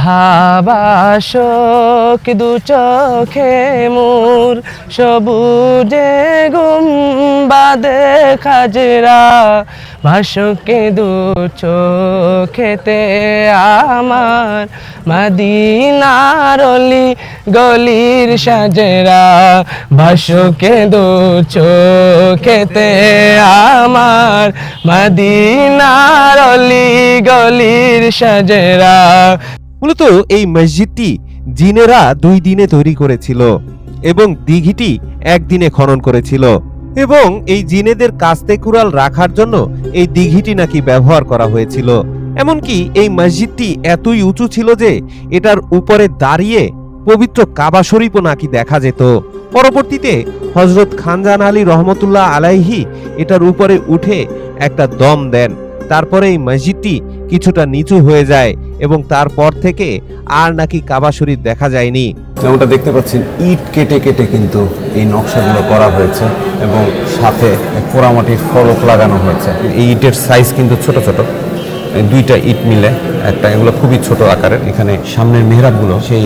ধাবাসক দু চোখে মোর সবুজে গুম্বাদে খাজরা। ভাসকে দু চোখেতে আমার মদিনার অলি গলির সাজরা। ভাসকে দু চোখেতে আমার মদিনার অলি গলির সাজরা। মূলত এই মসজিদটি জিনেরা দুই দিনে তৈরি করেছিল এবং দিঘিটি একদিনে খনন করেছিল। এবং এই জিনেদের কাস্তে কুড়াল রাখার জন্য এই দিঘিটি নাকি ব্যবহার করা হয়েছিল। এমনকি এই মসজিদটি এতই উঁচু ছিল যে এটার উপরে দাঁড়িয়ে পবিত্র কাবা শরীফও নাকি দেখা যেত। পরবর্তীতে হজরত খানজান আলী রহমতুল্লাহ আলাইহি এটার উপরে উঠে একটা দম দেন। তারপরে এই মসজিদটি কিছুটা নিচু হয়ে যায়। এবং তারপর থেকে আর নাকি কাবা শরীফ দেখা যায়নি। যেমনটা দেখতে পাচ্ছেন, ইট কেটে কেটে কিন্তু এই নকশাগুলো করা হয়েছে এবং সাথে পোড়ামাটির ফলক লাগানো হয়েছে। এই ইটের সাইজ কিন্তু ছোট ছোট। দুইটা ইট মিলে একটা, এগুলো খুবই ছোট আকারের। এখানে সামনের মেহরাবগুলো সেই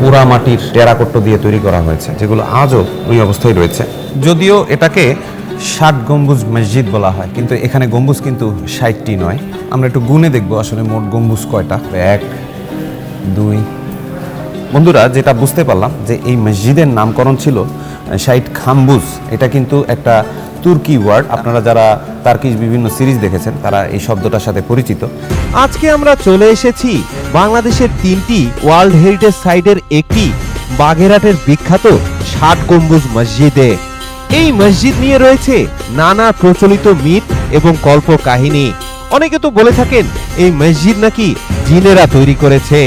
পোড়ামাটির টেরাকোট্ট দিয়ে তৈরি করা হয়েছে, যেগুলো আজও ওই অবস্থায় রয়েছে। যদিও এটাকে ষাট গম্বুজ মসজিদ বলা হয়, কিন্তু এখানে গম্বুজ কিন্তু ষাটটি নয়। আমরা একটু গুনে দেখব আসলে মোট গম্বুজ কয়টা। এক, দুই। বন্ধুরা, যেটা বুঝতে পারলাম যে এই মসজিদের নামকরণ ছিল শাইট খাম্বুজ। এটা কিন্তু একটা তুর্কি ওয়ার্ড। আপনারা যারা তার্কিশ বিভিন্ন সিরিজ দেখেছেন, তারা এই শব্দটার সাথে পরিচিত। আজকে আমরা চলে এসেছি বাংলাদেশের তিনটি ওয়ার্ল্ড হেরিটেজ সাইটের একটি বাগেরহাটের বিখ্যাত ষাট গম্বুজ মসজিদে। এই মসজিদ নিয়ে রয়েছে নানা প্রচলিত মিথ এবং কল্প কাহিনী। অনেকে তো বলে থাকেন, এই মসজিদ নাকি জিনেরা তৈরি করেছে।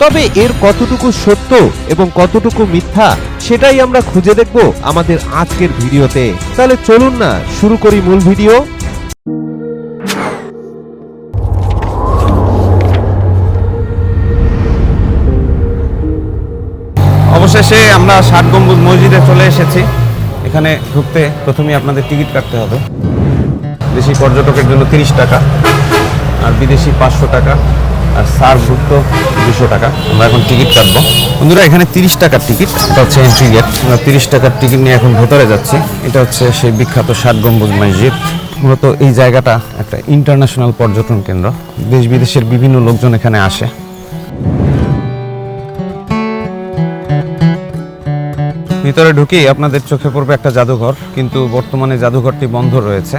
তবে এর কতটুকু সত্য এবং কতটুকু মিথ্যা, সেটাই আমরা খুঁজে দেখব আমাদের আজকের ভিডিওতে। তাহলে চলুন না, শুরু করি মূল ভিডিও। অবশেষে আমরা ষাট গম্বুজ মসজিদে চলে এসেছি। এখানে ঢুকতে প্রথমেই আপনাদের টিকিট কাটতে হবে। দেশি পর্যটকের জন্য তিরিশ টাকা, আর বিদেশি পাঁচশো টাকা, আর সারভুক্ত দুশো টাকা। আমরা এখন টিকিট কাটবো। বন্ধুরা, এখানে তিরিশ টাকার টিকিট, এটা হচ্ছে এন্ট্রি গেট আমরা তিরিশ টাকার টিকিট নিয়ে এখন ভেতরে যাচ্ছি। এটা হচ্ছে সেই বিখ্যাত ষাট গম্বুজ মসজিদ। মূলত এই জায়গাটা একটা ইন্টারন্যাশনাল পর্যটন কেন্দ্র। দেশ বিদেশের বিভিন্ন লোকজন এখানে আসে। ভিতরে ঢুকেই আপনাদের চোখে পড়বে একটা জাদুঘর, কিন্তু বর্তমানে জাদুঘরটি বন্ধ রয়েছে।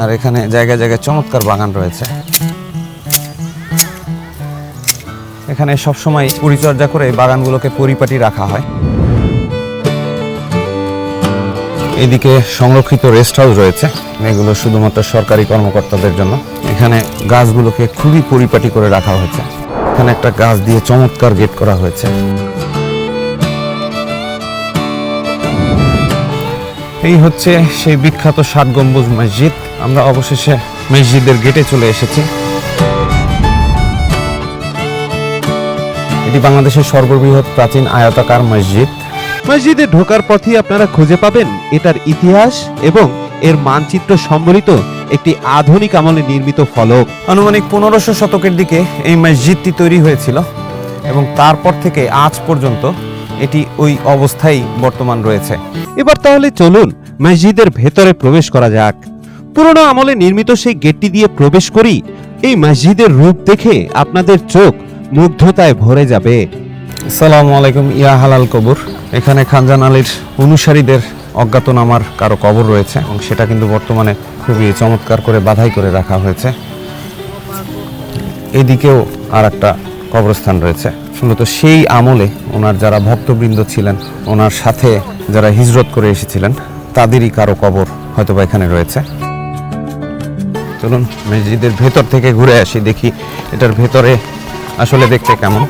আর এখানে জায়গায় জায়গায় চমৎকার বাগান রয়েছে। এখানে সবসময় পরিচর্যা করে বাগানগুলোকে পরিপাটি রাখা হয়। এদিকে সংরক্ষিত রেস্ট হাউস রয়েছে, এগুলো শুধুমাত্র সরকারি কর্মকর্তাদের জন্য। এখানে গাছগুলোকে খুবই পরিপাটি করে রাখা হয়েছে। এখানে একটা গাছ দিয়ে চমৎকার গেট করা হয়েছে। এই হচ্ছে সেই বিখ্যাত ষাট গম্বুজ মসজিদ। আমরা অবশেষে মসজিদের গেটে চলে এসেছি। এটি বাংলাদেশের সর্ববৃহৎ প্রাচীন আয়তাকার মসজিদ। মসজিদে ঢোকার পথেই আপনারা খুঁজে পাবেন এটার ইতিহাস এবং এর মানচিত্র সম্বলিত একটি আধুনিক আমলে নির্মিত ফলক। আনুমানিক পনেরোশো শতকের দিকে এই মসজিদটি তৈরি হয়েছিল এবং তারপর থেকে আজ পর্যন্ত এটি ওই অবস্থায় বর্তমান রয়েছে। এবার তাহলে চলুন মসজিদের ভেতরে প্রবেশ করা যাক। পুরনো আমলে নির্মিত সেই গেটটি দিয়ে প্রবেশ করি এই মসজিদের রূপ দেখে আপনাদের চোখ মুগ্ধতায় ভরে যাবে। সালামু আলাইকুম ইয়া হালাল কবর। এখানে খানজান আলীর অনুসারীদের অজ্ঞাতনামার কারও কবর রয়েছে এবং সেটা কিন্তু বর্তমানে খুবই চমৎকার করে বাধাই করে রাখা হয়েছে। এদিকেও আর একটা কবরস্থান রয়েছে। মূলত সেই আমলে ওনার যারা ভক্তবৃন্দ ছিলেন, ওনার সাথে যারা হিজরত করে এসেছিলেন, তাদেরই কারও কবর হয়তোবা এখানে রয়েছে। চলুন মসজিদের ভেতর থেকে ঘুরে আসি, দেখি এটার ভেতরে আসলে দেখতে কেমন।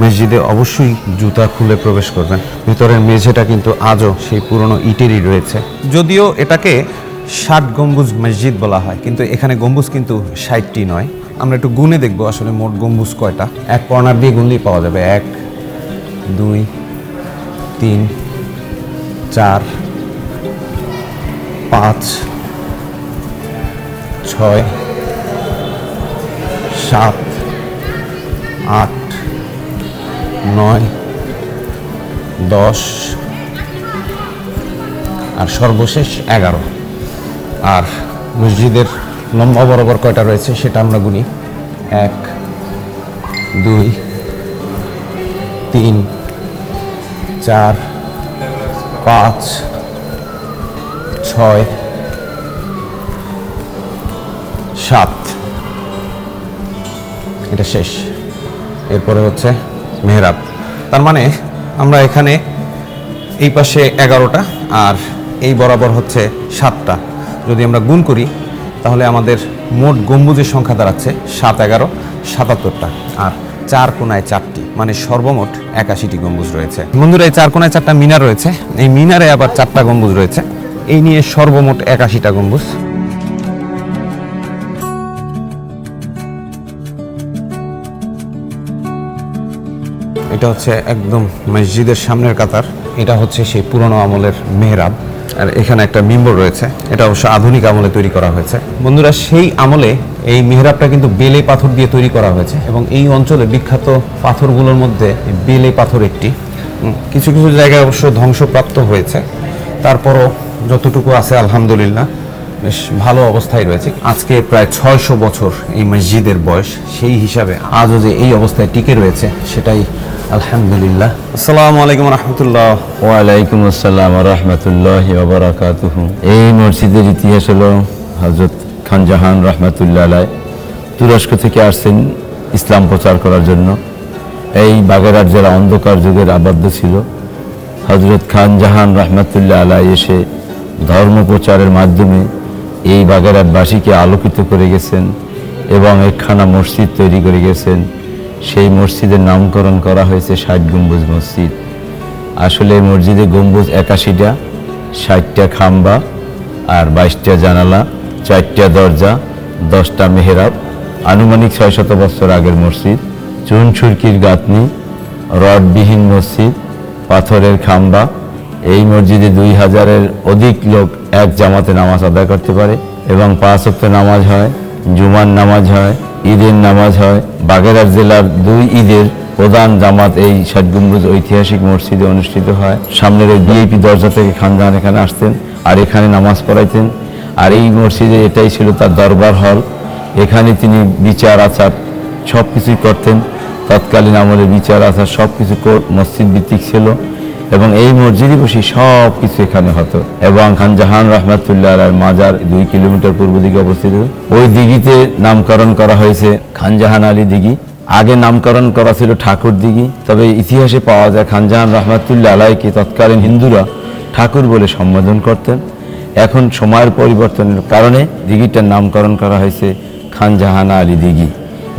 মসজিদে অবশ্যই জুতা খুলে প্রবেশ করবেন। ভেতরের মেঝেটা কিন্তু আজও সেই পুরনো ইটেরই রয়েছে। যদিও এটাকে ষাট গম্বুজ মসজিদ বলা হয়, কিন্তু এখানে গম্বুজ কিন্তু ষাটটি নয়। আমরা একটু গুনে দেখব আসলে মোট গম্বুজ কয়টা। এক কর্নার দিয়ে গুনলেই পাওয়া যাবে। এক, দুই, তিন, চার, পাঁচ, ছয়, সাত, আট, নয়, দশ, আর সর্বশেষ এগারো। আর মসজিদের লম্বা বরাবর কয়টা রয়েছে সেটা আমরা গুনি। এক, দুই, তিন, চার, পাঁচ, ছয়, সাত। এটা শেষ। এরপরে হচ্ছে মেহরাব। তার মানে আমরা এখানে এই পাশে এগারোটা আর এই বরাবর হচ্ছে সাতটা। যদি আমরা গুণ করি তাহলে আমাদের মোট গম্বুজের সংখ্যা দাঁড়াচ্ছে সাত এগারো, সাতাত্তরটা। আর চার কোনায় চারটি মানে সর্বমোট একাশিটি গম্বুজ রয়েছে। বন্ধুরা, এই চার কোনায় চারটা মিনার রয়েছে। এই মিনারে আবার চারটা গম্বুজ রয়েছে। এই নিয়ে সর্বমোট একাশিটা গম্বুজ। এটা হচ্ছে একদম মসজিদের সামনের কাতার। এটা হচ্ছে সেই পুরনো আমলের মেহরাব। আর এখানে একটা মিম্বর রয়েছে। এটা অবশ্য আধুনিক আমলে তৈরি করা হয়েছে। বন্ধুরা, সেই আমলে এই মেহরাবটা কিন্তু বেলে পাথর দিয়ে তৈরি করা হয়েছে এবং এই অঞ্চলে বিখ্যাত পাথরগুলোর মধ্যে বেলে পাথর একটি। কিছু কিছু জায়গায় অবশ্য ধ্বংসপ্রাপ্ত হয়েছে। তারপরও যতটুকু আছে, আলহামদুলিল্লাহ, বেশ ভালো অবস্থায় রয়েছে। আজকে প্রায় ছয়শো বছর এই মসজিদের বয়স। সেই হিসাবে আজও যে এই অবস্থায় টিকে রয়েছে, সেটাই আলহামদুলিল্লাহ। আসসালামু আলাইকুম রহমতুল্লাহ। ওয়ালাইকুম আসসালাম রহমতুল্লাহ ওবরাকাতুহু এই মসজিদের ইতিহাস হলো হজরত খান জাহান রহমতুল্লাহ আলাই তুরস্ক থেকে আসছেন ইসলাম প্রচার করার জন্য। এই বাগেরহাট জেলা অন্ধকার যুগের আবদ্ধ ছিল। হজরত খান জাহান রহমতুল্লাহ আলাই এসে ধর্ম প্রচারের মাধ্যমে এই বাগেরহাটবাসীকে আলোকিত করে গেছেন এবং একখানা মসজিদ তৈরি করে গেছেন। সেই মসজিদের নামকরণ করা হয়েছে ষাট গম্বুজ মসজিদ। আসলে মসজিদে গম্বুজ একাশিটা, ষাটটা খাম্বা আর বাইশটা জানালা, চারটা দরজা, দশটা মেহরাব, আনুমানিক ছয় শত বছর আগের মসজিদ, চুন ছুরকির গাঁথনি, রডবিহীন মসজিদ, পাথরের খাম্বা। এই মসজিদে দুই হাজারের অধিক লোক এক জামাতে নামাজ আদায় করতে পারে এবং পাঁচ ওয়াক্ত নামাজ হয়। জুমার নামাজ হয়, ঈদের নামাজ হয়, বাগেরহাট জেলার দুই ঈদের প্রধান জামাত এই ষাট ঐতিহাসিক মসজিদে অনুষ্ঠিত হয়। সামনের এই বিএপি দরজা থেকে খানজাহান এখানে আসতেন আর এখানে নামাজ পড়াইতেন। আর এই মসজিদে এটাই ছিল তার দরবার হল। এখানে তিনি বিচার আচার সব কিছুই করতেন। তৎকালীন আমলে বিচার আচার সব কিছু মসজিদ ভিত্তিক ছিল। এবং এই মসজিদে বসে সব কিছু এখানে হতো। এবং খান জাহান রহমাতুল্লাহ আলার মাজার দুই কিলোমিটার পূর্ব দিকে অবস্থিত। ওই দিঘিতে নামকরণ করা হয়েছে খানজাহান আলী দিঘি। আগে নামকরণ করা ছিল ঠাকুর দিঘি। তবে ইতিহাসে পাওয়া যায় খানজাহান রহমাতুল্লাহ আলাইকে তৎকালীন হিন্দুরা ঠাকুর বলে সম্বোধন করতেন। এখন সময়ের পরিবর্তনের কারণে দিঘিটার নামকরণ করা হয়েছে খানজাহান আলী দিঘি।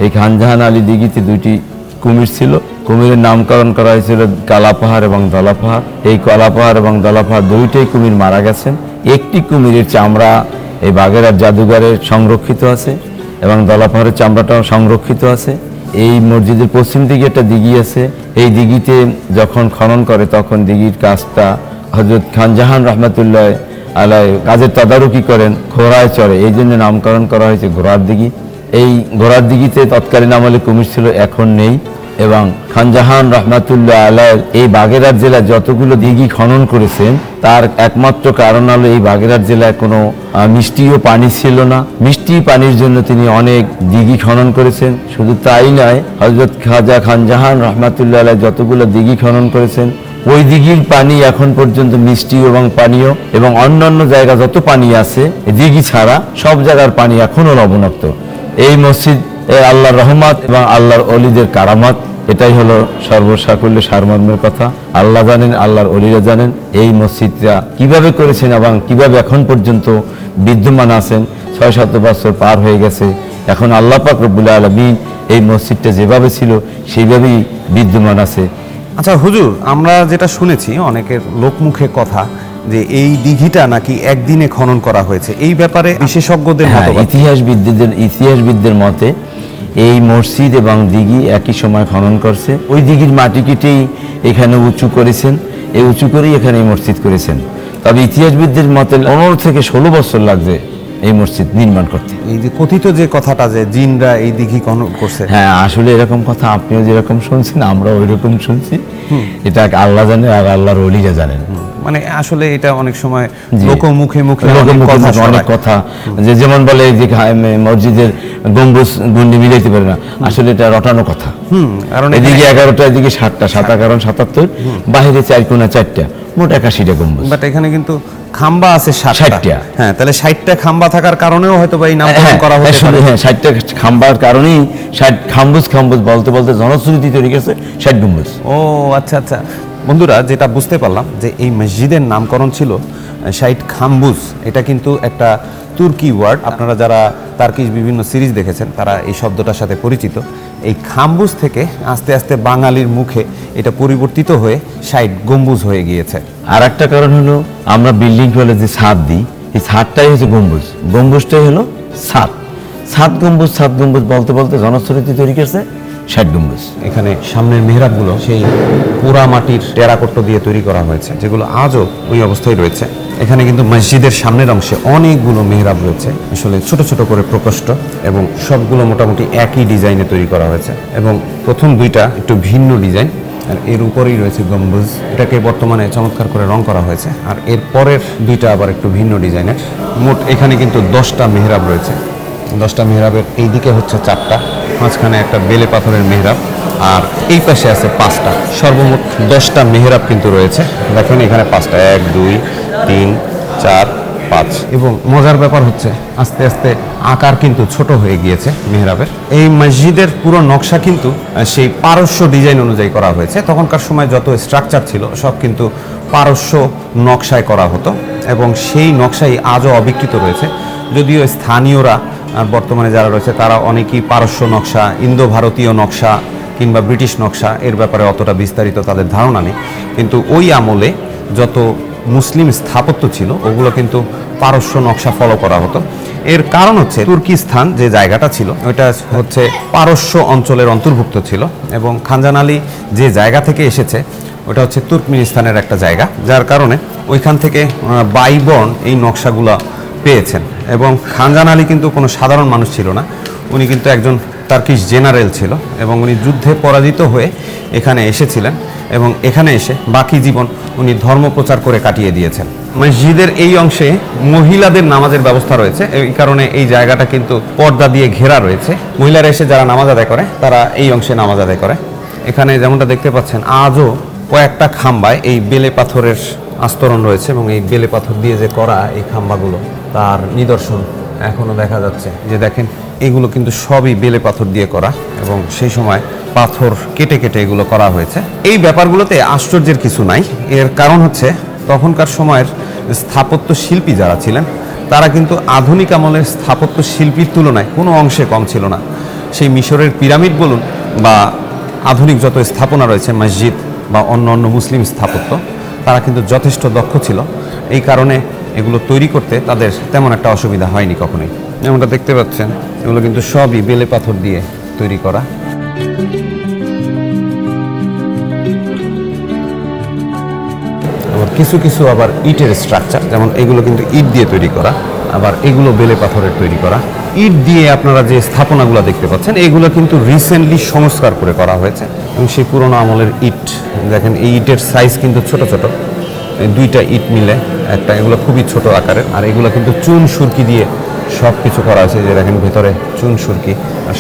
এই খানজাহান আলী দিঘিতে দুইটি কুমির ছিল। কুমিরের নামকরণ করা হয়েছিল কালাপাহাড় এবং দলাপাহাড় এই কলাপাহাড় এবং দলাপাহাড় দুইটাই কুমির মারা গেছেন। একটি কুমিরের চামড়া এই বাগেরহাট জাদুঘরে সংরক্ষিত আছে এবং দলাপাহাড়ের চামড়াটাও সংরক্ষিত আছে। এই মসজিদের পশ্চিম দিকে একটা দিঘি আছে। এই দিঘিতে যখন খনন করে তখন দিঘির কাজটা হজরত খানজাহান রহমতুল্লাহ আলাই কাজের তদারকি করেন ঘোড়ায় চড়ে। এই জন্য নামকরণ করা হয়েছে ঘোড়ার দিঘি। এই ঘোড়ার দিঘিতে তৎকালীন আমলে কুমির ছিল, এখন নেই। এবং খানজাহান রহমাতুল্লাহ আলায়ের এই বাগেরহাট জেলায় যতগুলো দিঘি খনন করেছেন, তার একমাত্র কারণ হলো এই বাগেরহাট জেলায় কোনো মিষ্টিও পানি ছিল না। মিষ্টি পানির জন্য তিনি অনেক দিঘি খনন করেছেন। শুধু তাই নয় হজরত খাজা খানজাহান রহমাতুল্লাহ আলাই যতগুলো দিঘি খনন করেছেন, ওই দিঘির পানি এখন পর্যন্ত মিষ্টি এবং পানীয় এবং অন্যান্য জায়গা যত পানি আছে দিঘি ছাড়া সব জায়গার পানি এখনও লবণাক্ত। এই মসজিদ, এ আল্লাহর রহমত এবং আল্লাহর অলিদের কারামাত, এটাই হলো সর্বসাকুল্য সারমর্মের কথা। আল্লাহ জানেন, আল্লাহর অলিরা জানেন এই মসজিদটা কীভাবে করেছেন এবং কীভাবে এখন পর্যন্ত বিদ্যমান আছেন। ছয় শত বছর পার হয়ে গেছে। এখন আল্লাহ পাক রব্বুল আলমিন এই মসজিদটা যেভাবে ছিল, সেইভাবেই বিদ্যমান আছে। আচ্ছা হুজুর, আমরা যেটা শুনেছি, অনেকের লোকমুখে কথা যে এই দিঘিটা নাকি একদিনে খনন করা হয়েছে। এই ব্যাপারে বিশেষজ্ঞদের হ্যাঁ ইতিহাসবিদদের ইতিহাসবিদদের মতে এই মসজিদ এবং দিঘি একই সময় খনন করছে। ওই দিঘির মাটি কেটেই এখানে উঁচু করেছেন। এই উঁচু করেই এখানে এই মসজিদ করেছেন। তবে ইতিহাসবিদদের মতে পনেরো থেকে ষোলো বছর লাগবে এই মসজিদ নির্মাণ করতে। এই যে কথিত যে কথাটা যে জিনরা এই দিঘি খনন করছে। হ্যাঁ আসলে এরকম কথা আপনিও যেরকম শুনছেন আমরা ওই রকম শুনছি এটা আল্লাহ জানে আর আল্লাহর অলিরা জানেন। মানে আসলে এটা অনেক সময় জি। লোক মুখে মুখে অনেক কথা। যে যেমন বলে যে মসজিদের গম্বুজ গন্ডি মিলাইতে পারে না। আসলে এটা রটানো কথা। হুম কারণ এদিকে এগারোটা এদিকে সাতটা সাত এগারো সাতাত্তর বাইরে চার কোনা চারটা মোট একাশিটা গম্বুজ। বাট এখানে কিন্তু খাম্বা আছে ষাটটা। হ্যাঁ তাহলে ষাটটা খাম্বা থাকার কারণেও হয়তো বা এই নামকরণ হ্যাঁ, করা পারে। হ্যাঁ ষাটটা খাম্বার কারণেই ষাট খাম্বুজ খাম্বুজ বলতে বলতে জনশ্রুতি তৈরি গেছে ষাট গম্বুজ। ও আচ্ছা আচ্ছা। বন্ধুরা, যেটা বুঝতে পারলাম যে এই মসজিদের নামকরণ ছিল শাইট খাম্বুজ। এটা কিন্তু একটা তুর্কি ওয়ার্ড। আপনারা যারা তার্কিশ বিভিন্ন সিরিজ দেখেছেন, তারা এই শব্দটার সাথে পরিচিত। এই খাম্বুজ থেকে আস্তে আস্তে বাঙালির মুখে এটা পরিবর্তিত হয়ে সাইড গম্বুজ হয়ে গিয়েছে। আর একটা কারণ হলো, আমরা বিল্ডিং করলে যে ছাদ দিই, এই ছাদটাই হচ্ছে গম্বুজ। গম্বুজটাই হলো ছাদ। সাত গম্বুজ সাত গম্বুজ বলতে বলতে জনশ্রুতি তৈরি করেছে ষাট গম্বুজ এখানে সামনের মেহরাবগুলো সেই পোড়া মাটির টেরাকোট্ট দিয়ে তৈরি করা হয়েছে, যেগুলো আজও ওই অবস্থায় রয়েছে। এখানে কিন্তু মসজিদের সামনের অংশে অনেকগুলো মেহরাব রয়েছে, আসলে ছোট ছোট করে প্রকোষ্ঠ এবং সবগুলো মোটামুটি একই ডিজাইনে তৈরি করা হয়েছে এবং প্রথম দুইটা একটু ভিন্ন ডিজাইন। আর এর উপরেই রয়েছে গম্বুজ, এটাকে বর্তমানে চমৎকার করে রং করা হয়েছে। আর এর পরের দুইটা আবার একটু ভিন্ন ডিজাইনের। মোট এখানে কিন্তু দশটা মেহরাব রয়েছে। দশটা মেহরাবের এই দিকে হচ্ছে চারটা। মাঝখানে একটা বেলে পাথরের মেহরাব, আর এই পাশে আছে পাঁচটা, সর্বমোট দশটা মেহরাব কিন্তু রয়েছে। দেখেন এখানে পাঁচটা, এক, দুই, তিন, চার, পাঁচ। এবং মজার ব্যাপার হচ্ছে, আস্তে আস্তে আকার কিন্তু ছোট হয়ে গিয়েছে মেহরাবের। এই মসজিদের পুরো নকশা কিন্তু সেই পারস্য ডিজাইন অনুযায়ী করা হয়েছে। তখনকার সময় যত স্ট্রাকচার ছিল, সব কিন্তু পারস্য নকশায় করা হতো। এবং সেই নকশাই আজও অবিকৃত রয়েছে। যদিও স্থানীয়রা বর্তমানে যারা রয়েছে তারা অনেকেই পারস্য নকশা ইন্দো ভারতীয় নকশা কিংবা ব্রিটিশ নকশা এর ব্যাপারে অতটা বিস্তারিত তাদের ধারণা নেই। কিন্তু ওই আমলে যত মুসলিম স্থাপত্য ছিল ওগুলো কিন্তু পারস্য নকশা ফলো করা হতো। এর কারণ হচ্ছে তুর্কিস্তান যে জায়গাটা ছিল ওইটা হচ্ছে পারস্য অঞ্চলের অন্তর্ভুক্ত ছিল এবং খানজান আলী যে জায়গা থেকে এসেছে ওটা হচ্ছে তুর্কমিনিস্তানের একটা জায়গা যার কারণে ওইখান থেকে আহ, বাইবর্ন এই নকশাগুলো পেয়েছেন। এবং খানজান আলী কিন্তু কোনো সাধারণ মানুষ ছিল না। উনি কিন্তু একজন তার্কিশ জেনারেল ছিল এবং উনি যুদ্ধে পরাজিত হয়ে এখানে এসেছিলেন এবং এখানে এসে বাকি জীবন উনি ধর্ম প্রচার করে কাটিয়ে দিয়েছেন। মসজিদের এই অংশে মহিলাদের নামাজের ব্যবস্থা রয়েছে। এই কারণে এই জায়গাটা কিন্তু পর্দা দিয়ে ঘেরা রয়েছে। মহিলারা এসে যারা নামাজ আদায় করে, তারা এই অংশে নামাজ আদায় করে। এখানে যেমনটা দেখতে পাচ্ছেন, আজও কয়েকটা খাম্বায় এই বেলে পাথরের আস্তরণ রয়েছে এবং এই বেলে পাথর দিয়ে যে করা এই খাম্বাগুলো। তার নিদর্শন এখনও দেখা যাচ্ছে। যে দেখেন, এগুলো কিন্তু সবই বেলে পাথর দিয়ে করা এবং সেই সময় পাথর কেটে কেটে এগুলো করা হয়েছে। এই ব্যাপারগুলোতে আশ্চর্যের কিছু নাই। এর কারণ হচ্ছে, তখনকার সময়ের স্থাপত্য শিল্পী যারা ছিলেন, তারা কিন্তু আধুনিক আমলের স্থাপত্য শিল্পীর তুলনায় কোনো অংশে কম ছিল না। সেই মিশরের পিরামিড বলুন বা আধুনিক যত স্থাপনা রয়েছে, মসজিদ বা অন্য অন্য মুসলিম স্থাপত্য, তারা কিন্তু যথেষ্ট দক্ষ ছিল। এই কারণে এগুলো তৈরি করতে তাদের তেমন একটা অসুবিধা হয়নি কখনোই। যেমনটা দেখতে পাচ্ছেন, এগুলো কিন্তু সবই বেলে পাথর দিয়ে তৈরি করা। আবার কিছু কিছু আবার ইটের স্ট্রাকচার যেমন এগুলো কিন্তু ইট দিয়ে তৈরি করা, আবার এগুলো বেলে পাথরের তৈরি করা। ইট দিয়ে আপনারা যে স্থাপনাগুলো দেখতে পাচ্ছেন, এগুলো কিন্তু রিসেন্টলি সংস্কার করে করা হয়েছে। এবং সেই পুরোনো আমলের ইট, দেখেন এই ইটের সাইজ কিন্তু ছোট ছোট। দুইটা ইট মিলে একটা, এগুলো খুবই ছোট আকারের, আর এগুলো কিন্তু চুন সুরকি দিয়ে সব কিছু করা আছে যে দেখেন ভেতরে চুন সুরকি।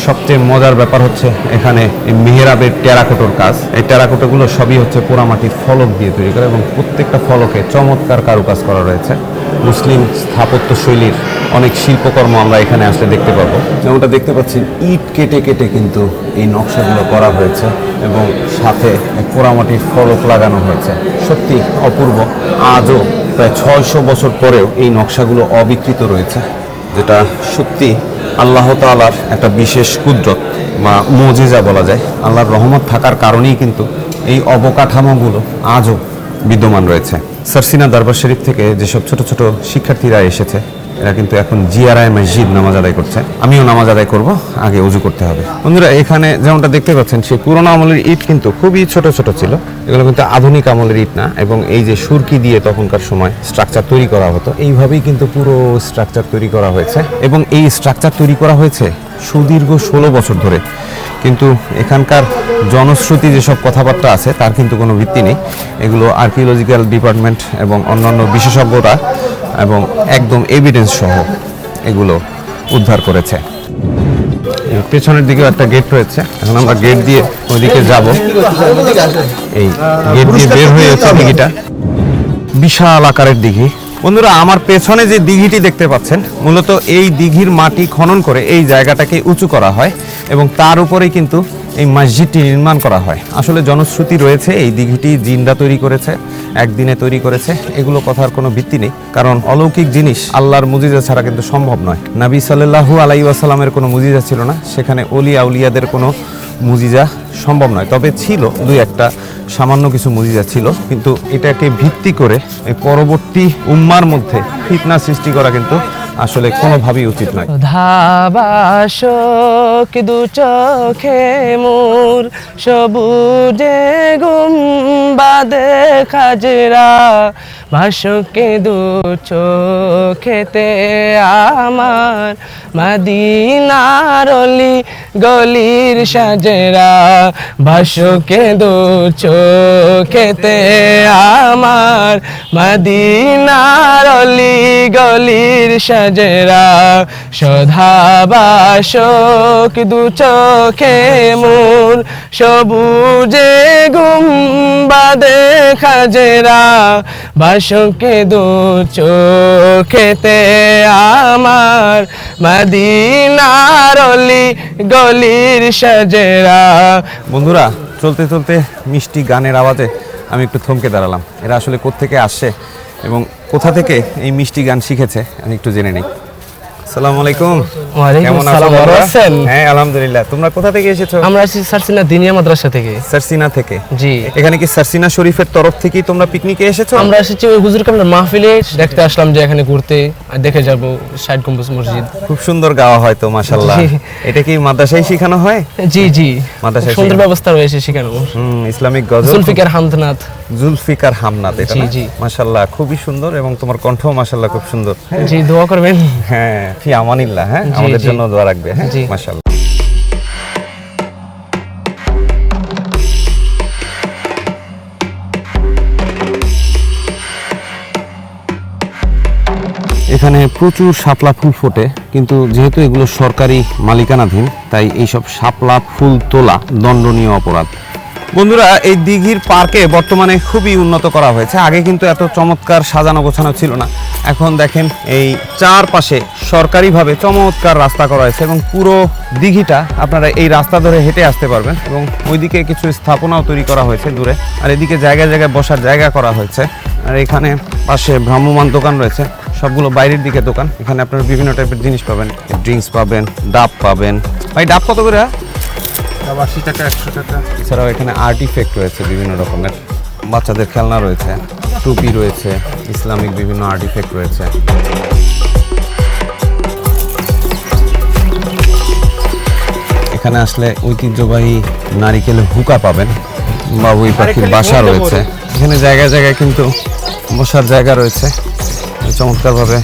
সবচেয়ে মজার ব্যাপার হচ্ছে এখানে মেহেরাবের টেরাকোটোর কাজ। এই টেরাকোটোগুলো সবই হচ্ছে পোড়ামাটির ফলক দিয়ে তৈরি করা এবং প্রত্যেকটা ফলকে চমৎকার কারুকাজ করা রয়েছে। মুসলিম স্থাপত্য শৈলীর অনেক শিল্পকর্ম আমরা এখানে আসলে দেখতে পাবো। যেমনটা দেখতে পাচ্ছি, ইট কেটে কেটে কিন্তু এই নকশাগুলো করা হয়েছে এবং সাথে পোড়ামাটির ফলক লাগানো হয়েছে। সত্যি অপূর্ব। আজও প্রায় ছয়শো বছর পরেও এই নকশাগুলো অবিকৃত রয়েছে। যেটা সত্যি আল্লাহ তালার একটা বিশেষ কুদরত বা মজিজা বলা যায়। আল্লাহর রহমত থাকার কারণেই কিন্তু এই অবকাঠামোগুলো আজও বিদ্যমান রয়েছে। সারসিনা দরবার শরীফ থেকে যেসব ছোট ছোট শিক্ষার্থীরা এসেছে এরা কিন্তু এখন জিয়ারায় মসজিদ নামাজ আদায় করছে। আমিও নামাজ আদায় করব, আগে উজু করতে হবে। বন্ধুরা, এখানে যেমনটা দেখতে পাচ্ছেন, সেই পুরোনো আমলের ইট কিন্তু খুবই ছোট ছোট ছিল। এগুলো কিন্তু আধুনিক আমলের ইট না, এবং এই যে সুরকি দিয়ে তখনকার সময় স্ট্রাকচার তৈরি করা হতো, এইভাবেই কিন্তু পুরো স্ট্রাকচার তৈরি করা হয়েছে। এবং এই স্ট্রাকচার তৈরি করা হয়েছে সুদীর্ঘ ষোলো বছর ধরে। কিন্তু এখানকার জনশ্রুতি যেসব কথাবার্তা আছে, তার কিন্তু কোনো ভিত্তি নেই। এগুলো আর্কিওলজিক্যাল ডিপার্টমেন্ট এবং অন্যান্য বিশেষজ্ঞরা এবং একদম এভিডেন্স সহ এগুলো উদ্ধার করেছে। পেছনের দিকেও একটা গেট রয়েছে। এখন আমরা গেট দিয়ে ওইদিকে যাব। এই গেট দিয়ে বের হয়ে যাচ্ছে দিঘিটা বিশাল আকারের দিঘি। বন্ধুরা, আমার পেছনে যে দিঘিটি দেখতে পাচ্ছেন, মূলত এই দিঘির মাটি খনন করে এই জায়গাটাকে উঁচু করা হয় এবং তার উপরেই কিন্তু এই মসজিদটি নির্মাণ করা হয়। আসলে জনশ্রুতি রয়েছে, এই দিঘিটি জিন্দা তৈরি করেছে, একদিনে তৈরি করেছে, এগুলো কথার কোনো ভিত্তি নেই, কারণ অলৌকিক জিনিস আল্লাহর মুজিজা ছাড়া কিন্তু সম্ভব নয়। নাবী সাল্লাহু আলাই কোনো মুজিজা ছিল না, সেখানে অলিয়া উলিয়াদের কোনো মুজিজা সম্ভব নয়। তবে ছিল দুই একটা, সামান্য কিছু মুজিজা ছিল, কিন্তু এটাকে ভিত্তি করে পরবর্তী উম্মার মধ্যে ফিতনা সৃষ্টি করা কিন্তু আসলে কোনোভাবেই উচিত নয়। ধাবাসক দু চোখে মোর, সবুজে গুম্বাদে খাজরা ভাসকে দু চোখেতে আমার মাদিনার অলি গলির সাজরা। ভাসকে দু চোখেতে আমার মাদিনার অলি গলির সাজরা। সধাবাসক দু চোখে মোর সবুজে গুম্বাদে খাজরা। বাসকে দু চোখেতে আমার মদিনার অলি গলির সাজেরা। বন্ধুরা, চলতে চলতে মিষ্টি গানের আওয়াজে আমি একটু থমকে দাঁড়ালাম। এরা আসলে কোত্থেকে আসছে এবং কোথা থেকে এই মিষ্টি গান শিখেছে, আমি একটু জেনে নিই। আসসালামু আলাইকুম। ওয়ালাইকুম আসসালাম, ভালো আছেন? হ্যাঁ আলহামদুলিল্লাহ। তোমরা কোথা থেকে এসেছ? আমরা আছি সারসিনা দিনিয়া মাদ্রাসা থেকে। সারসিনা থেকে। জি। এখানে কি সারসিনা শরীফের তরফ থেকেই তোমরা পিকনিকে এসেছ? আমরা এসেছি ওই হুজুর কামলার মাহফিলে। দেখতে আসলাম যে এখানে ঘুরতে। আর দেখে যাব সাইড গম্বুজ মসজিদ। খুব সুন্দর গাওয়া হয় তো মাশাল্লাহ এটা কি মাদ্রাসায় শেখানো হয়? জি জি। মাদ্রাসায় সুন্দর ব্যবস্থা রয়েছে সেখানে হুম ইসলামিক গজল। জুলফিকার হামদনাথ জুলফিকার হামনাদ এটা জি, জি। খুবই সুন্দর এবং তোমার কণ্ঠ মাশাল্লাহ খুব সুন্দর। জি দোয়া করবেন। হ্যাঁ। ফি আমানিল্লাহ হ্যাঁ? আমাদের জন্য দোয়া রাখবে হ্যাঁ? জি। মাশাল্লাহ এখানে প্রচুর শাপলা ফুল ফোটে কিন্তু যেহেতু এগুলো সরকারি মালিকানাধীন তাই এইসব শাপলা ফুল তোলা দণ্ডনীয় অপরাধ। বন্ধুরা এই দিঘির পার্কে বর্তমানে খুবই উন্নত করা হয়েছে। আগে কিন্তু এত চমৎকার সাজানো গোছানো ছিল না। এখন দেখেন এই চারপাশে সরকারিভাবে চমৎকার রাস্তা করা হয়েছে এবং পুরো দিঘিটা আপনারা এই রাস্তা ধরে হেঁটে আসতে পারবেন এবং ওইদিকে কিছু স্থাপনাও তৈরি করা হয়েছে দূরে। আর এদিকে জায়গায় জায়গায় বসার জায়গা করা হয়েছে। আর এখানে পাশে ভ্রাম্যমান দোকান রয়েছে। সবগুলো বাইরের দিকে দোকান। এখানে আপনারা বিভিন্ন টাইপের জিনিস পাবেন। ড্রিঙ্কস পাবেন ডাব পাবেন। ভাই ডাব কত করে আশি টাকা একশো টাকা। এছাড়াও এখানে আর্টিফেক্ট রয়েছে বিভিন্ন রকমের। বাচ্চাদের খেলনা রয়েছে টুপি রয়েছে ইসলামিক বিভিন্ন আর্টিফেক্ট রয়েছে। এখানে আসলে ঐতিহ্যবাহী নারিকেলের হুকা পাবেন বাবুই পাখির বাসা রয়েছে। এখানে জায়গায় জায়গায় কিন্তু বসার জায়গা রয়েছে চমৎকারভাবে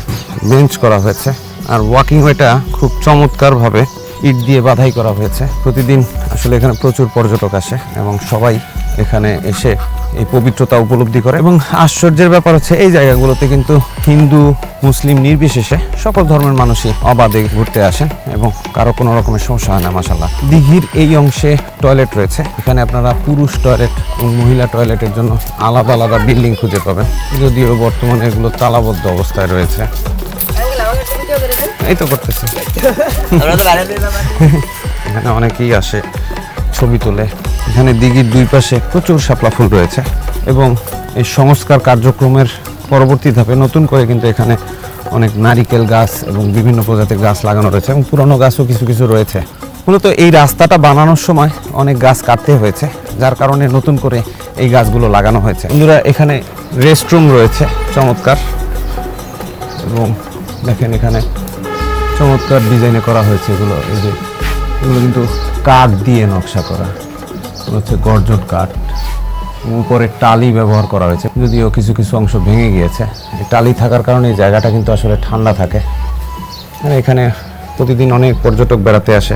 বেঞ্চ করা হয়েছে। আর ওয়াকিং ওয়েটা খুব চমৎকারভাবে ইট দিয়ে বাধাই করা হয়েছে। প্রতিদিন আসলে এখানে প্রচুর পর্যটক আসে এবং সবাই এখানে এসে এই পবিত্রতা উপলব্ধি করে। এবং আশ্চর্যের ব্যাপার হচ্ছে এই জায়গাগুলোতে কিন্তু হিন্দু মুসলিম নির্বিশেষে সকল ধর্মের মানুষই অবাধে ঘুরতে আসেন এবং কারও কোনো রকমের সমস্যা হয় না মাসাল্লাহ দিঘির এই অংশে টয়লেট রয়েছে। এখানে আপনারা পুরুষ টয়লেট এবং মহিলা টয়লেটের জন্য আলাদা আলাদা বিল্ডিং খুঁজে পাবেন। যদিও বর্তমানে এগুলো তালাবদ্ধ অবস্থায় রয়েছে। এই তো করতেছি। এখানে অনেকেই আসে ছবি তোলে। এখানে দিঘির দুই পাশে প্রচুর শাপলা ফুল রয়েছে এবং এই সংস্কার কার্যক্রমের পরবর্তী ধাপে নতুন করে কিন্তু এখানে অনেক নারিকেল গাছ এবং বিভিন্ন প্রজাতির গাছ লাগানো রয়েছে এবং পুরনো গাছও কিছু কিছু রয়েছে। মূলত এই রাস্তাটা বানানোর সময় অনেক গাছ কাটতে হয়েছে, যার কারণে নতুন করে এই গাছগুলো লাগানো হয়েছে। বন্ধুরা, এখানে রেস্টরুম রয়েছে, চমৎকার। এবং দেখেন এখানে চমৎকার ডিজাইনে করা হয়েছে এগুলো। এই যে এগুলো কিন্তু কাঠ দিয়ে নকশা করা। হচ্ছে গর্জন কাঠ। উপরে টালি ব্যবহার করা হয়েছে। যদিও কিছু কিছু অংশ ভেঙে গিয়েছে। টালি থাকার কারণে এই জায়গাটা কিন্তু আসলে ঠান্ডা থাকে। এখানে প্রতিদিন অনেক পর্যটক বেড়াতে আসে।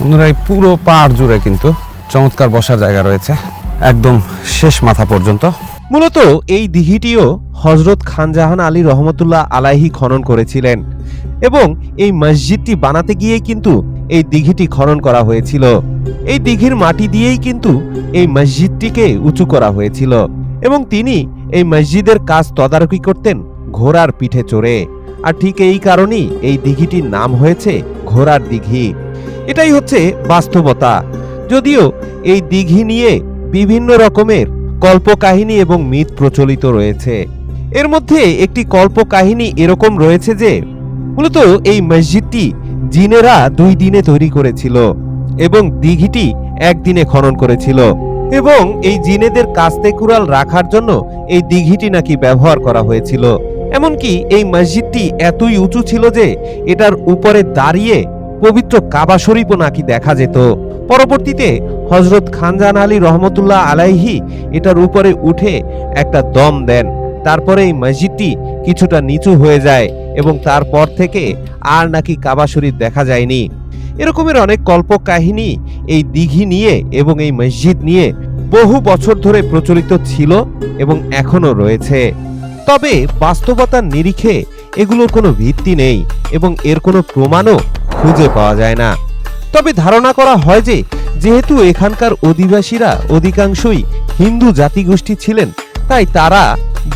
বন্ধুরা, এই পুরো পাহাড় জুড়ে কিন্তু চমৎকার বসার জায়গা রয়েছে। একদম শেষ মাথা পর্যন্ত। মূলত এই দিঘিটিও হজরত খানজাহান আলী রহমতুল্লাহ আলাহি খনন করেছিলেন। এবং এই মসজিদটি বানাতে গিয়ে কিন্তু এই দিঘিটি খনন করা হয়েছিল। এই দিঘির মাটি দিয়েই কিন্তু এই মসজিদটিকে উঁচু করা হয়েছিল এবং তিনি এই মসজিদের কাজ তদারকি করতেন ঘোড়ার পিঠে চড়ে। আর ঠিক এই কারণেই এই দিঘিটির নাম হয়েছে ঘোড়ার দিঘি। এটাই হচ্ছে বাস্তবতা। যদিও এই দিঘি নিয়ে বিভিন্ন রকমের কল্পকাহিনী এবং মিথ প্রচলিত রয়েছে। এর মধ্যে একটি কল্পকাহিনী এরকম রয়েছে যে, মূলত এই মসজিদটি জিনেরা দুই দিনে তৈরি করেছিল এবং দিঘিটি একদিনে খনন করেছিল। এবং এই জিনেদের কাস্তে কুড়াল রাখার জন্য এই দিঘিটি নাকি ব্যবহার করা হয়েছিল। এমনকি এই মসজিদটি এতই উঁচু ছিল যে এটার উপরে দাঁড়িয়ে পবিত্র কাবা শরীফও নাকি দেখা যেত। পরবর্তীতে হজরত খানজান আলী রহমতুল্লাহ আলাইহি এটার উপরে উঠে একটা দম দেন। তারপরে এই মসজিদটি কিছুটা নিচু হয়ে যায়। এবং তারপর থেকে আর নাকি কাবা দেখা যায়নি। এরকমের অনেক কল্প কাহিনী এই দিঘি নিয়ে এবং এই মসজিদ নিয়ে বহু বছর ধরে প্রচলিত ছিল এবং এখনও রয়েছে। তবে বাস্তবতার নিরিখে এগুলোর কোনো ভিত্তি নেই এবং এর কোনো প্রমাণও খুঁজে পাওয়া যায় না। তবে ধারণা করা হয় যে, যেহেতু এখানকার অধিবাসীরা অধিকাংশই হিন্দু জাতিগোষ্ঠী ছিলেন তাই তারা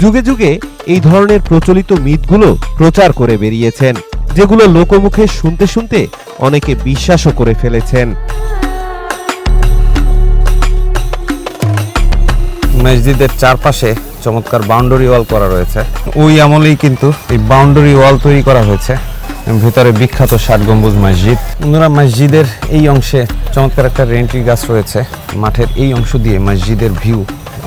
যুগে যুগে এই ধরনের প্রচলিত মিথগুলো প্রচার করে বেরিয়েছেন, যেগুলো লোকমুখে শুনতে শুনতে অনেকে বিশ্বাসও করে ফেলেছেন। মসজিদের চারপাশে চমৎকার বাউন্ডারি ওয়াল করা রয়েছে। ওই আমলেই কিন্তু এই বাউন্ডারি ওয়াল তৈরি করা হয়েছে। ভিতরে বিখ্যাত ষাট গম্বুজ মসজিদ। বন্ধুরা, মসজিদের এই অংশে চমৎকার একটা রেন্টি গাছ রয়েছে। মাঠের এই অংশ দিয়ে মসজিদের ভিউ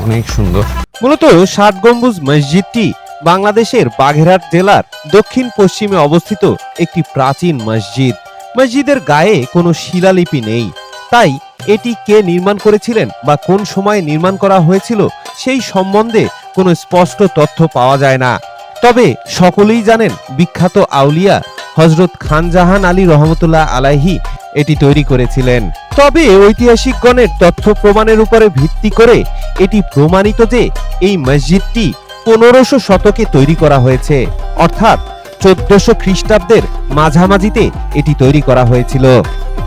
অনেক সুন্দর। মূলত ষাট গম্বুজ মসজিদটি বাংলাদেশের বাঘেরহাট জেলার দক্ষিণ পশ্চিমে অবস্থিত একটি প্রাচীন মসজিদ। মসজিদের গায়ে কোনো শিলালিপি নেই। তাই এটি কে নির্মাণ করেছিলেন বা কোন সময়ে নির্মাণ করা হয়েছিল সেই সম্বন্ধে কোনো স্পষ্ট তথ্য পাওয়া যায় না। তবে সকলেই জানেন বিখ্যাত আউলিয়া হজরত খানজাহান আলী রহমতুল্লাহ আলাইহি এটি তৈরি করেছিলেন। তবে ঐতিহাসিকগণের তথ্য প্রমাণের উপরে ভিত্তি করে এটি প্রমাণিত যে এই মসজিদটি পনেরোশো শতকে তৈরি করা হয়েছে। অর্থাৎ চোদ্দশো খ্রিস্টাব্দের মাঝামাঝিতে এটি তৈরি করা হয়েছিল।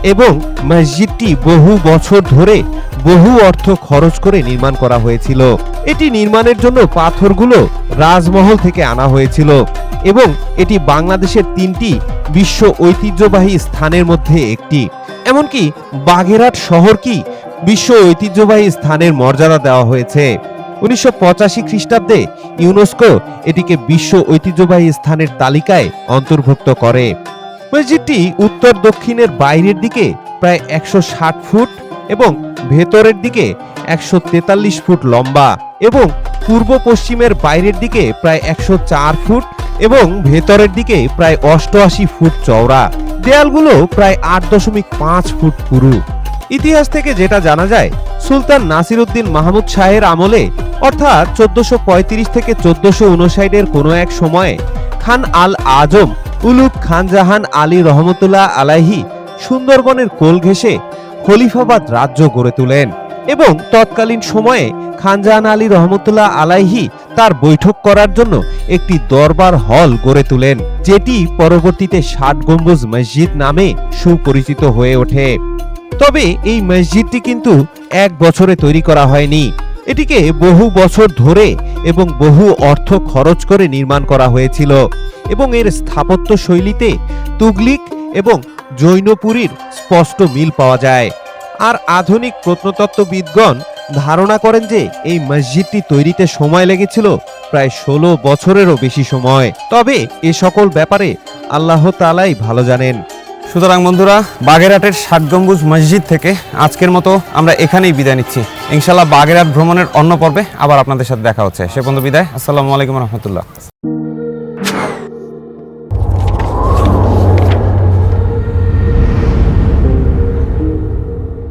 এবং মসজিদটি বহু বছর ধরে বহু অর্থ খরচ করে নির্মাণ করা হয়েছিল। এটি নির্মাণের জন্য পাথরগুলো রাজমহল থেকে আনা হয়েছিল এবং এটি বাংলাদেশের তিনটি বিশ্ব ঐতিহ্যবাহী স্থানের মধ্যে একটি। এমনকি বাগেরহাট শহরকে বিশ্ব ঐতিহ্যবাহী স্থানের মর্যাদা দেওয়া হয়েছে। উনিশশো পঁচাশি খ্রিস্টাব্দে ইউনেস্কো এটিকে বিশ্ব ঐতিহ্যবাহী স্থানের তালিকায় অন্তর্ভুক্ত করে। মসজিদটি উত্তর দক্ষিণের বাইরের দিকে প্রায় একশো ষাট ফুট এবং ভেতরের দিকে একশো তেতাল্লিশ ফুট লম্বা এবং পূর্ব পশ্চিমের বাইরের দিকে প্রায় একশো চার ফুট এবং ভেতরের দিকে প্রায় অষ্টআশি ফুট চওড়া। দেয়ালগুলো প্রায় আট দশমিক পাঁচ ফুট পুরু। ইতিহাস থেকে যেটা জানা যায়, সুলতান নাসির উদ্দিন মাহমুদ শাহের আমলে, অর্থাৎ চোদ্দশো থেকে চোদ্দশো উনষাটের কোনো এক সময়ে খান আল আজম উলুক খানজাহান আলী রহমতুল্লাহ আলাইহি সুন্দরবনের কোল ঘেঁষে খলিফাবাদ রাজ্য গড়ে তোলেন এবং তৎকালীন সময়ে খানজাহান আলী রহমতুল্লাহ আলাইহি তার বৈঠক করার জন্য একটি দরবার হল গড়ে তোলেন, যেটি পরবর্তীতে ষাট গম্বুজ মসজিদ নামে সুপরিচিত হয়ে ওঠে। তবে এই মসজিদটি কিন্তু এক বছরে তৈরি করা হয়নি। এটিকে বহু বছর ধরে এবং বহু অর্থ খরচ করে নির্মাণ করা হয়েছিল। এবং এর স্থাপত্য শৈলীতে তুগলিক এবং জৈনপুরীর স্পষ্ট মিল পাওয়া যায়। আর আধুনিক প্রত্নতত্ত্ববিদগণ ধারণা করেন যে এই মসজিদটি তৈরিতে সময় লেগেছিল প্রায় ষোলো বছরেরও বেশি সময়। তবে এ সকল ব্যাপারে আল্লাহ তালাই ভালো জানেন। সুতরাং বন্ধুরা, বাগেরহাটের ষাট গম্বুজ মসজিদ থেকে আজকের মতো আমরা এখানেই বিদায় নিচ্ছি। ইনশাল্লাহ বাগেরহাট ভ্রমণের অন্য পর্বে আবার আপনাদের সাথে দেখা হচ্ছে। সে পর্যন্ত বিদায়। আসসালামু আলাইকুম রহমতুল্লাহ।